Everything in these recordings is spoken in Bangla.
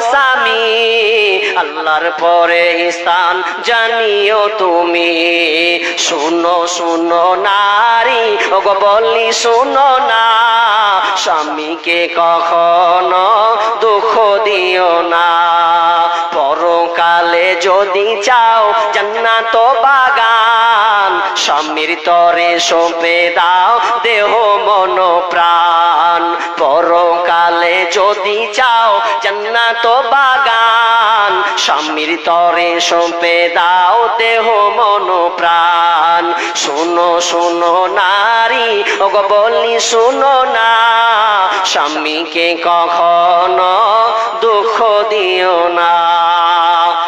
স্বামী। আল্লাহর পরে স্থান জানিও তুমি। শুনো শুনো নারী, ওগো বলি শুনো না। স্বামীকে কখনো দুঃখ দিও না। পরকালে যদি চাও জান্নাত বাগান, স্বামীর তরে সঁপে দাও দেহ মন প্রাণ পরকালে যদি চাও জান্নাত বাগান, স্বামীর তরে সঁপে দাও দেহ মন প্রাণ। শোনো শোনো নারী, ওগো বলি শোনো না, স্বামীকে কখনো দুঃখ দিও না।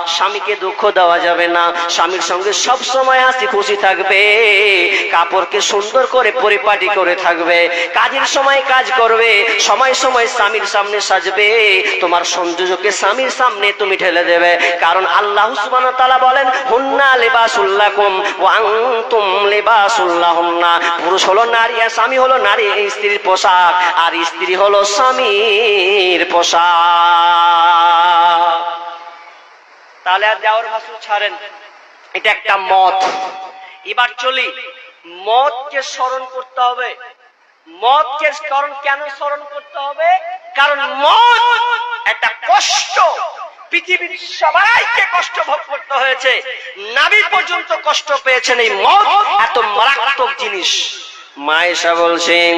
স্বামীকে দুঃখ দেওয়া যাবে না। স্বামীর সঙ্গে সব সময় হাসি খুশি থাকবে। কাপড়কে সুন্দর করে পরিপাটি করে থাকবে। কাজের সময় কাজ করবে। সময় সময় স্বামীর সামনে সাজবে। তোমার সংযোজকে স্বামীর সামনে তুমি ঠেলে দেবে। কারণ আল্লাহ ওয়া তাআলা বলেন, হুন্না লিবাসুল্লাকুম ওয়া আনতুম লিবাসুল্লাহুন্না। পুরুষ হলো নারী আর স্বামী হলো নারী স্ত্রীর পোশাক। আর স্ত্রী হলো স্বামীর পোশাক। তাহলে আর দেওয়ার ভাষণ ছাড়েন। এটা একটা মত। এবার চলি। মতকে স্মরণ করতে হবে। মতকে স্মরণ কেন স্মরণ করতে হবে? কারণ মত একটা কষ্ট। পৃথিবীর সবাইকে কষ্ট ভোগ করতে হয়েছে। নাবি পর্যন্ত কষ্ট পেয়েছেন এই মত। এত মারাত্মক জিনিস। মায়েশা বলছেন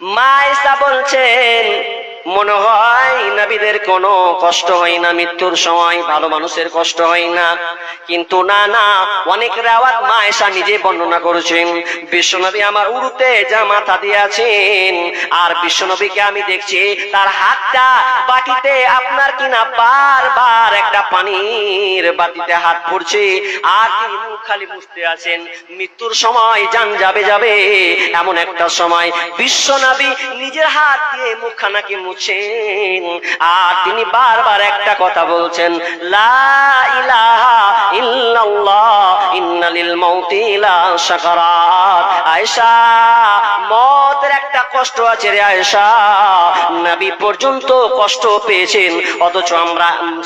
মায়েশা বলছেন মনে হয় নাবিদের কোনো কষ্ট হয় না, মৃত্যুর সময় ভালো মানুষের কষ্ট হয় না। কিন্তু না না, অনেক রেওয়াত মা এসা নিজে বর্ণনা করেছেন, বিশ্বনবী আমার উড়ুতে যা মাথা দিয়ে আছেন আর বিশ্বনবীকে আমি দেখছি তার হাতটা বাটিতে আপনার কিনা বারবার একটা পানির বাটিতে হাত পড়ছে আর মুখ খালি বুঝতে আছেন। মৃত্যুর সময় যান যাবে যাবে, এমন একটা সময় বিশ্বনবী নিজের হাত দিয়ে মুখখানা মুখখানাকে মুছেন আর তিনি বারবার একটা কথা বলছেন লা ইলাহা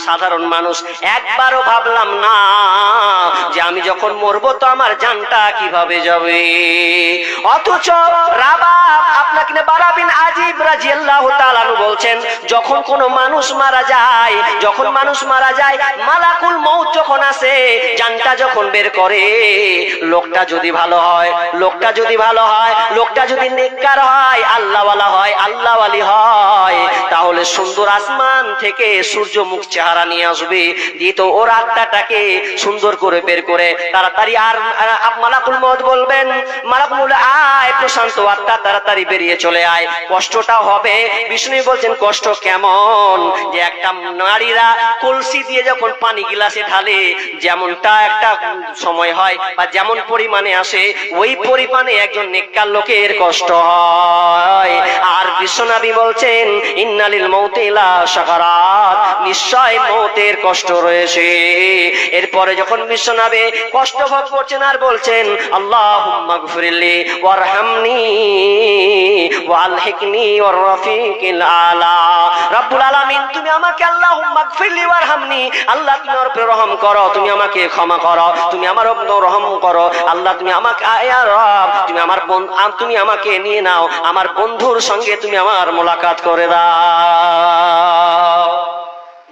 সাধারণ মানুষ একবারও ভাবলাম না যে আমি যখন মরবো তো আমার জানটা কীভাবে যাবে। অথচ রাবা আপনাকে বারাবিন আজিব রাজিয়াল্লাহু তাআলা বলছেন, যখন কোনো মানুষ মারা যায়, যখন মানুষ মারা যায়, মালাকুল মৌত যখন আসে, জানটা যখন বের করে লোকটা যদি ভালো হয়, লোকটা যদি ভালো হয়, লোকটা যদি নেককার হয়, আল্লাহওয়ালা হয়, আল্লাহওয়ালি হয়, তাহলে সুন্দর আসমান থেকে সূর্য মুখ চেহারা নিয়ে আসবে। দিয়ে তো ওর আত্মাটাকে সুন্দর করে বের করে তাড়াতাড়ি আর মালাকুল মত বলবেন, মালাকুল আয়, প্রশান্ত আত্মা, তাড়াতাড়ি বেরিয়ে চলে আয়। কষ্টটা হবে। বিষ্ণু বলছেন, কষ্ট কেমন যে একটা নারীরা কলসি দিয়ে যখন পানি গিলাসে ঢালে, যেমনটা একটা সময় হয়, বা যেমন পরিমাণে আসে, ওই পরিমাণে একজন নেককার লোকের কষ্ট হয়। আর বিশ্বনাবী বলছেন, ইন্নালিল মৌতিলা সাকারাত নিশ্চয় মৌতের কষ্ট রয়েছে। এরপরে যখন বিশ্বনাবে কষ্ট ভোগ করছেন আর বলছেন, আল্লাহুম্মা গফিরলি ওয়ারহামনি ওয়ালহিকনি ওয়ার রফিকিল আলা রব্বুল আলামিন, তুমি আমাকে আল্লাহুম্মা গফিরলি ওয়ারহামনি। আল্লাহ, তুমি আমার রহম করো, তুমি আমাকে ক্ষমা করো, তুমি আমার উপর রহম করো। আল্লাহ, তুমি আমাকে, আয়া রব, তুমি আমার তুমি আমাকে নিয়ে নাও, আমার বন্ধুর সঙ্গে তুমি আমার মোলাকাত করে দাও।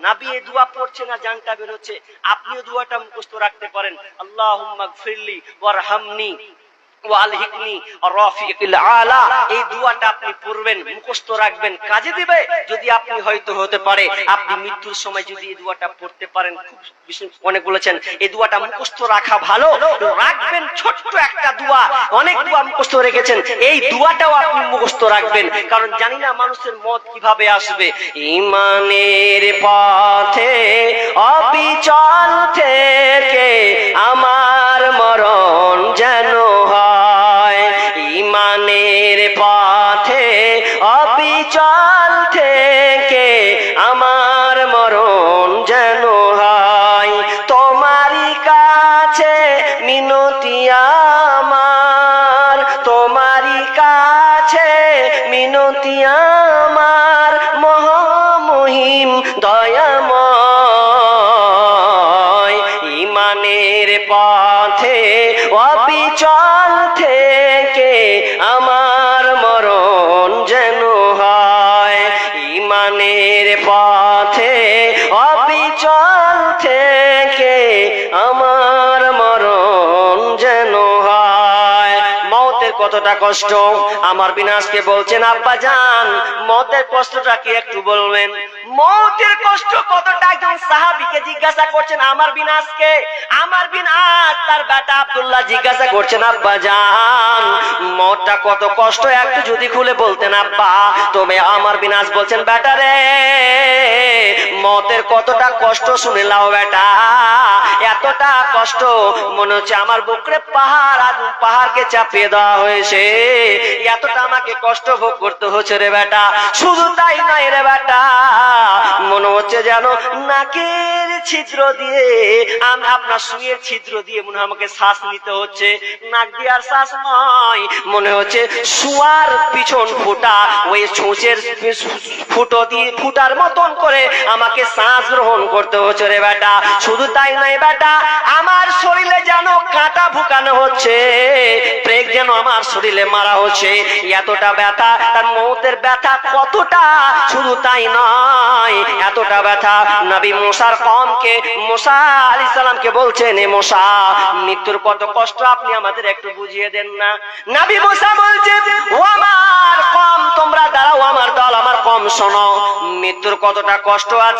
নাবি, এই দোয়া পড়ছে না, জানটা বের হচ্ছে। আপনিও দোয়াটা মুখস্থ রাখতে পারেন। আল্লাহুম্মা গফিরলি ওয়ারহামনি। আলা, এই দোয়াটা আপনি পড়বেন, মুখস্থ রাখবেন, কাজে দিবে। যদি আপনি হয়তো হতে পারে, আপনি মৃত্যুর সময় যদি এই পড়তে পারেন, খুব অনেক বলেছেন, এই রাখা ভালো, রাখবেন ছোট্ট একটা অনেক রেখেছেন, এই আপনি রাখবেন। কারণ জানি না মানুষের মত কীভাবে আসবে। ইমানের পথে, অবিচল থেকে আমার পথে অবিচল থেকে কষ্ট। আমার বিনাশকে বলছেন, আব্বা জান মতের কষ্টটা কি একটু বলবেন? মতের কষ্ট কতটা? একজন সাহাবিকে জিজ্ঞাসা করছেন, আমার বিনাশকে? আমার বিনাশ, তার বেটা আব্দুল্লাহ জিজ্ঞাসা করছেন, আব্বা জান মতটা কত কষ্ট? একটু যদি খুলে বলতেন, আব্বা। তবে আমার বিনাশ বলছেন, বেটা রে মতের কতটা কষ্ট শুনে লাও বেটা। এতটা কষ্ট মনে হচ্ছে আমার বুকরে পাহাড় আর পাহাড়কে চাপিয়ে দেওয়া হয়েছে। এতটা আমাকে কষ্ট ভোগ করতে হচ্ছে রে বেটা। শুধু তাই নয় রে বেটা, মনে হচ্ছে যেন নাকের ছিদ্র দিয়ে আমি আপনার সুয়ের ছিদ্র দিয়ে মনে আমাকে শ্বাস নিতে হচ্ছে। নাক দিয়ে আর শ্বাস নয়, মনে হচ্ছে শুয়ার পিছন ফুটা। ওই ছুঁচের ফুটো দিয়ে ফুটার মতন করে আমাকে শ্বাস গ্রহণ করতে হচ্ছে রে বেটা। শুধু তাই নয় বেটা, আমার শরীরে যেন কাঁটা ফুকানো হচ্ছে, প্রেগ যেন আমার শরীরে মারা হচ্ছে। এতটা ব্যথা, তার মৌতের ব্যথা কতটা? শুধু তাই নয়, এতটা ব্যথা নবী মোসার কমকে, মোসা আলী সালামকে বলছেন, এ মোসা, মৃত্যুর কত কষ্ট, আপনি আমাদের একটু বুঝিয়ে দেন না। নবী মোসা বলছে ও আমার কম, তোমরা দাঁড়াও, আমার দল, আমার কম, শোনো। মৃত্যুর কতটা কষ্ট আছে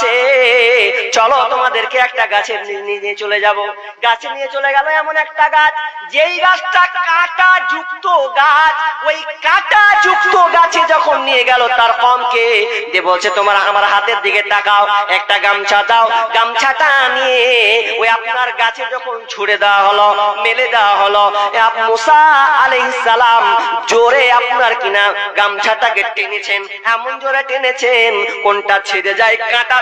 চলো তোমাদেরকে একটা গাছের নিয়ে চলে যাব। গাছে নিয়ে চলে গেল এমন একটা গাছ, যেই গাছটা কাঁটা যুক্ত গাছ, ওই কাঁটা যুক্ত গাছে যখন নিয়ে গেল তার কমকে, দিয়ে বলছে, তোমার আমার হাতের দিকে তাকাও, একটা গামছা দাও। গামছাটা নিয়ে ওই আপনার গাছে যখন ছুড়ে দেওয়া হলো, মেলে দেওয়া হলো মুসা আলাইহিস জোরে আপনার কিনা গামছাটাকে টেনেছেন। এমন জোরে টেনেছেন, কোনটা ছেড়ে যায়, কাঁটা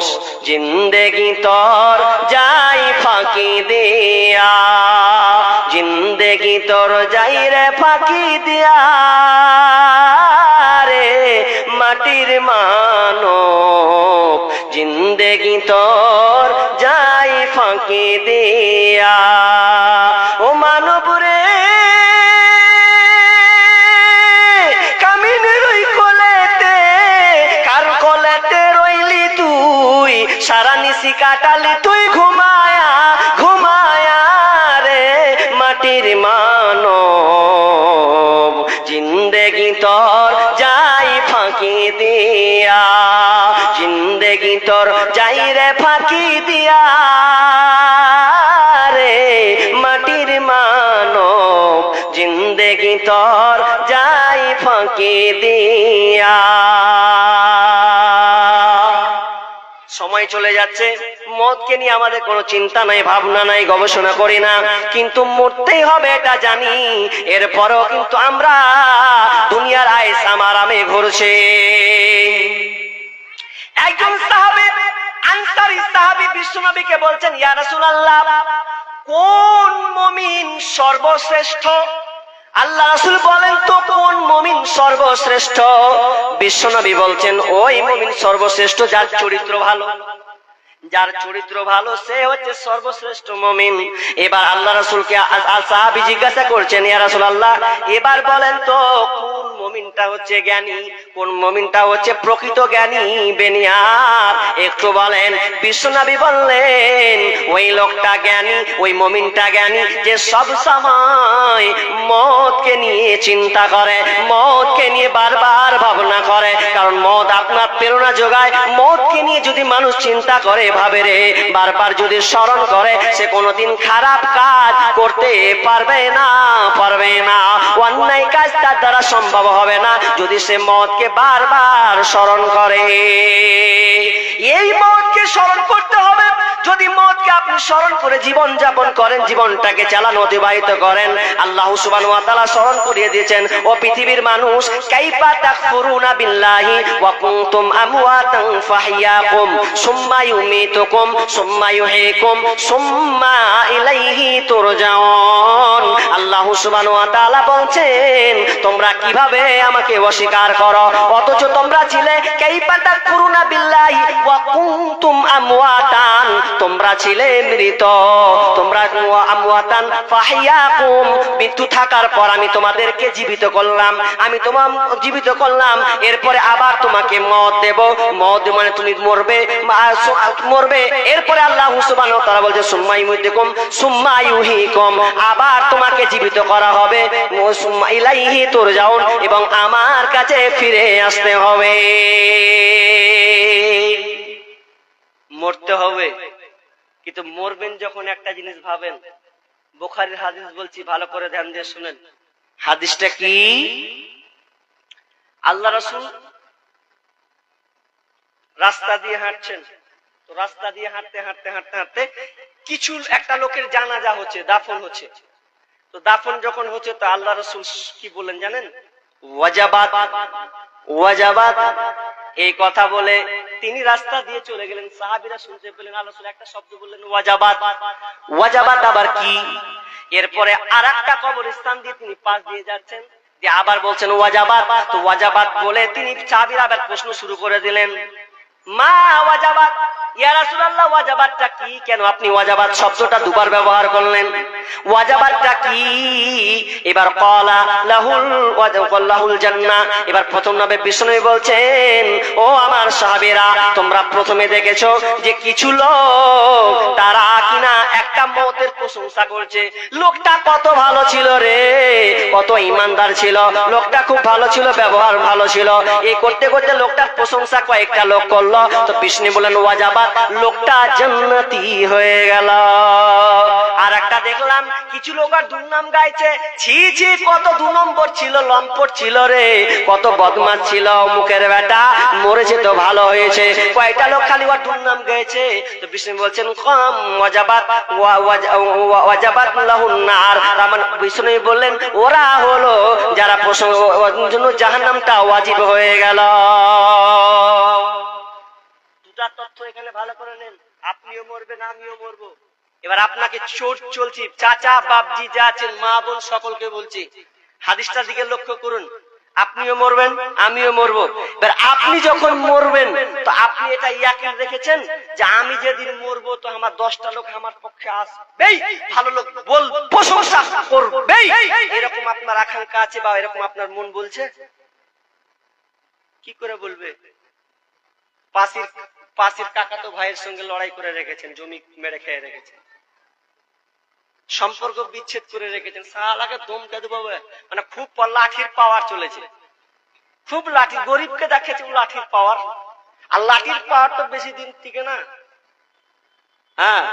মানুষ, জিন্দেগি তোর যাই ফাঁকি দিয়া। জিন্দেগি তোর যাই রে ফাঁকি দিয়া রে মাটির মানব। জিন্দেগি তোর যাই ফাঁকি দিয়া। ও মানব জিন্দেগি তোর যাই রে ফাঁকি দিয়া রে, মাটির মানব জিন্দেগি তোর যাই ফাঁকি দিয়া। সময় চলে যাচ্ছে, মদকে নিয়ে আমাদের কোনো চিন্তা নাই, ভাবনা নাই, গবেষণা করি না। কিন্তু মরতেই হবে এটা জানি, এরপরও কিন্তু আমরা দুনিয়ার আইস আমার আমি ঘুরছে। একজন সাহাবী, আনসারী সাহাবী বিশ্বনবীকে বলছেন, ইয়া রাসূলুল্লাহ, কোন মুমিন সর্বশ্রেষ্ঠ? আল্লাহ রাসূল বলেন, তো কোন মুমিন সর্বশ্রেষ্ঠ? বিশ্বনবী বলছেন, ওই মুমিন সর্বশ্রেষ্ঠ যার চরিত্র ভালো। যার চরিত্র ভালো, সে হচ্ছে সর্বশ্রেষ্ঠ মমিন। এবার আল্লাহ রাসূলকে আ- জিজ্ঞাসা করছেন, ইয়া এবার বলেন তো মমিনটা হচ্ছে জ্ঞানী, কোন মমিনটা হচ্ছে প্রকৃত জ্ঞানী বেনিয়ার। একটু বলেন বিশ্বনবী বললেন, ওই লোকটা জ্ঞানী, ওই মমিনটা জ্ঞানী যে সব সময় মদকে নিয়ে চিন্তা করে, মদকে নিয়ে বারবার ভাবনা করে। কারণ মদ আপনার প্রেরণা যোগায়। মদকে নিয়ে যদি মানুষ চিন্তা করে, ভাবে রে, বারবার যদি স্মরণ করে, সে কোনোদিন খারাপ কাজ করতে পারবে না পারবে না। অন্যায় কাজ তার দ্বারা সম্ভব হবে না। যদি সে মদকে বারবার স্মরণ করে। এই মদকে স্মরণ করতে হবে। যদি মতকে আপনি স্মরণ করে জীবন যাপন করেন, জীবনটাকে চালান, অতিবাহিত করেন, আল্লাহ সুবহানাহু ওয়া তাআলা স্মরণ করিয়ে দিয়েছেন, ও পৃথিবীর মানুষ, কাইফা তাকফুরুনা বিল্লাহি ওয়া কুনতুম আমওয়াতান ফাহিয়াকুম, সুম্মা ইউমিতুকুম, সুম্মা ইউহয়িকুম সুম্মা ইলাইহি তুরজাউন। আল্লাহ থাকার পর আমি তোমাদেরকে জীবিত করলাম। আমি তোমার জীবিত করলাম। এরপরে আবার তোমাকে মদ দেব। মদ মানে তুমি মরবে মরবে। এরপরে আল্লাহ সুবহানাহু ওয়া বলছে সুম্মা ইউমিতুকুম সুম্মা ইউহীকুম আবার তোমাকে জীবিত করা হবে। ও সুম্মা ইলাইহি এবং আমার কাছে ফিরে আসতে হবে। মরতে হবে। কিন্তু মরবেন যখন একটা জিনিস ভাবেন। বুখারীর হাদিস বলছি, ভালো করে ধ্যান দিয়ে শুনেন। হাদিসটা কি? আল্লাহ রাসূল রাস্তা দিয়ে হাঁটছেন। তো রাস্তা দিয়ে হাঁটতে হাঁটতে হাঁটতে হাঁটতে কিছু একটা লোকের জানাজা হচ্ছে, দাফন হচ্ছে। তো দাফন যখন হচ্ছে, তো আল্লাহ রসুল কি বললেন জানেন? ওয়াজাবাত। ওয়াজাবাত। এই কথা বলে তিনি রাস্তা দিয়ে চলে গেলেন। সাহাবীরা শুনতে পেলেন, আল্লাহ একটা শব্দ বললেন, ওয়াজাবাত। ওয়াজাবাত আবার কি? এরপরে আর একটা কবরস্থান দিয়ে তিনি পাশ দিয়ে যাচ্ছেন। দিয়ে আবার বলছেন, ওয়াজাবাত। তো ওয়াজাবাদ বলে তিনি সাহাবীরা আবার প্রশ্ন শুরু করে দিলেন, মা ওয়াজাবাত। এবার প্রথম নবে বিষ্ণু বলছেন, ও আমার সাহাবীরা, তোমরা প্রথমে দেখেছ যে কিছু লোক তারা কিনা একটা মতের প্রশংসা করছে। লোকটা কত ভালো ছিল রে? কত ইমানদার ছিল। লোকটা খুব ভালো ছিল, ব্যবহার ভালো ছিল। এই করতে করতে লোকটার প্রশংসা কয়েকটা লোক করল। তো বিষ্ণু বলেন ওয়াজাবাত লোকটা জান্নাতি হয়ে গেল। আর একটা দেখলাম, কিছু লোক আর দুর্নাম গাইছে। ছি ছি, কত দু নম্বর ছিল, লম্পট ছিল রে। কত বদমাস ছিল মুখের বেটা। মরেছে তো ভালো হয়েছে। কয়টা লোক খালি ওর দুর্নাম গাইছে? তো বিষ্ণু বলছেন, কম, ওয়াজাবাত, ওয়া- ওয়াজা- ওয়া- ওয়াজাবাত লাহুন নার। তার মানে বিষ্ণু বললেন, ওরা হলো যারা প্রসঙ্গ জন্য জাহান্নামটা ওয়াজিব হয়ে গেল। তথ্য এখানে ভালো করে নেন। আপনিও মরবেন, আমিও মরবো। এবার আপনাকে চোট চলছি। চাচা, বাপজি, যা আছেন, মা, বোন সকলকে বলছি, হাদিসটার দিকে লক্ষ্য করুন। আপনিও মরবেন, আমিও মরবো। এবার আপনি যখন মরবেন, তো আপনি এটা ইয়াকিন রেখেছেন যে আমি যেদিন মরবো, তো আমার দশটা লোক আমার পক্ষে আসবেই। ভালো লোক বল, প্রশংসা করবেই। এরকম আপনার আকাঙ্ক্ষা আছে বা এরকম আপনার মন বলছে? কি করে বলবে? পাশের পাশের কাকাতো ভাইয়ের সঙ্গে লড়াই করে রেখেছেন, জমি মেরে খেয়ে রেখেছেন। সম্পর্ক বিচ্ছেদ করে রেখেছেন। সালাকে দমকে দেবো মানে খুব লাঠির পাওয়ার চলেছে। খুব লাঠি, গরিবকে দেখাচ্ছে ও লাঠির পাওয়ার আর লাঠির পাওয়ার তো বেশি দিন টিকে না। হ্যাঁ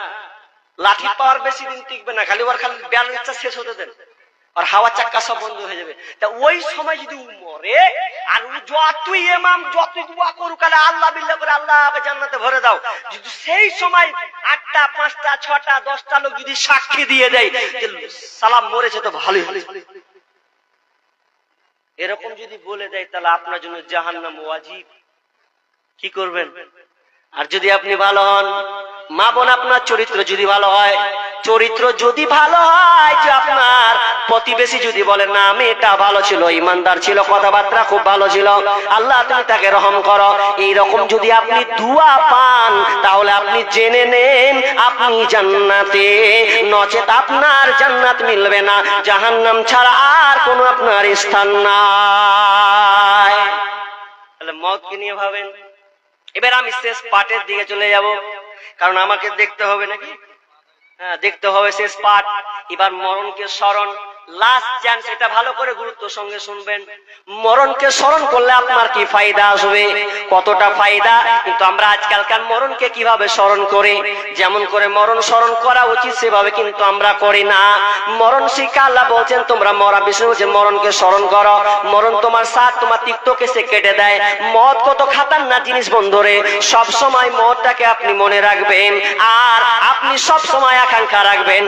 লাঠির পাওয়ার বেশি দিন টিকবে না। খালি ওর খালি ব্যালেন্সটা শেষ হতে দেন। আর হাওয়া চাক্কা সব বন্ধ হয়ে যাবে। তা ওই সময় যদি মরে, আর যতই এমাম যতই দোয়া করুক আলে আল্লাহ বিল্লাহ করে আল্লাহকে জান্নাতে ভরে দাও। যদি সেই সময় আটটা, পাঁচটা, ছটা, দশটা লোক যদি সাক্ষী দিয়ে দেয় সালাম মরেছে, তো ভালোই ভালোই এরকম যদি বলে দেয়, তাহলে আপনার জন্য জাহান্নাম ওয়াজিব। কি করবেন? আর যদি আপনি ভালো হন, মা বোন আপনার চরিত্র যদি ভালো হয় চরিত্র যদি ভালো হয়, যে আপনার প্রতিবেশী যদি বলে, না, মেয়েটা ভালো ছিল, ইমানদার ছিল, কথাবার্তা খুব ভালো ছিল, আল্লাহ তুমি তাকে রহম করো। এই রকম যদি আপনি দুয়া পান, তাহলে আপনি জেনে নেন, আপনি জান্নাতে নচেত আপনার জান্নাত মিলবে না। জাহান্নাম ছাড়া আর কোনো আপনার স্থান নাই। তাহলে মতকে নিয়ে ভাবেন। এবার আমি শেষ পাটের দিকে চলে যাব, কারণ আমাকে দেখতে হবে নাকি? দেখতে হবে শেষ পাঠ। এবার মরণকে স্মরণ। লাস্ট চান্স এটা ভালো করে গুরুত্ব সঙ্গে শুনবেন। মরণকে স্মরণ করলে আপনার কি ফায়দা আসবে? কতটা ফায়দা? কিন্তু আমরা আজকালকার মরণকে কীভাবে স্মরণ করি? যেমন করে মরণ স্মরণ করা উচিত, সেভাবে কিন্তু আমরা করি না। মরণ আল্লাহ বলছেন, তোমরা মরা বিষয় হচ্ছে মরণকে স্মরণ করো। মরণ তোমার সাথ তোমার তিক্তকে সে কেটে দেয়। মদ কত খাতার না জিনিস বন্ধুরে সব সময় মদটাকে আপনি মনে রাখবেন। আর আপনি সব সময় আকাঙ্ক্ষা রাখবেন।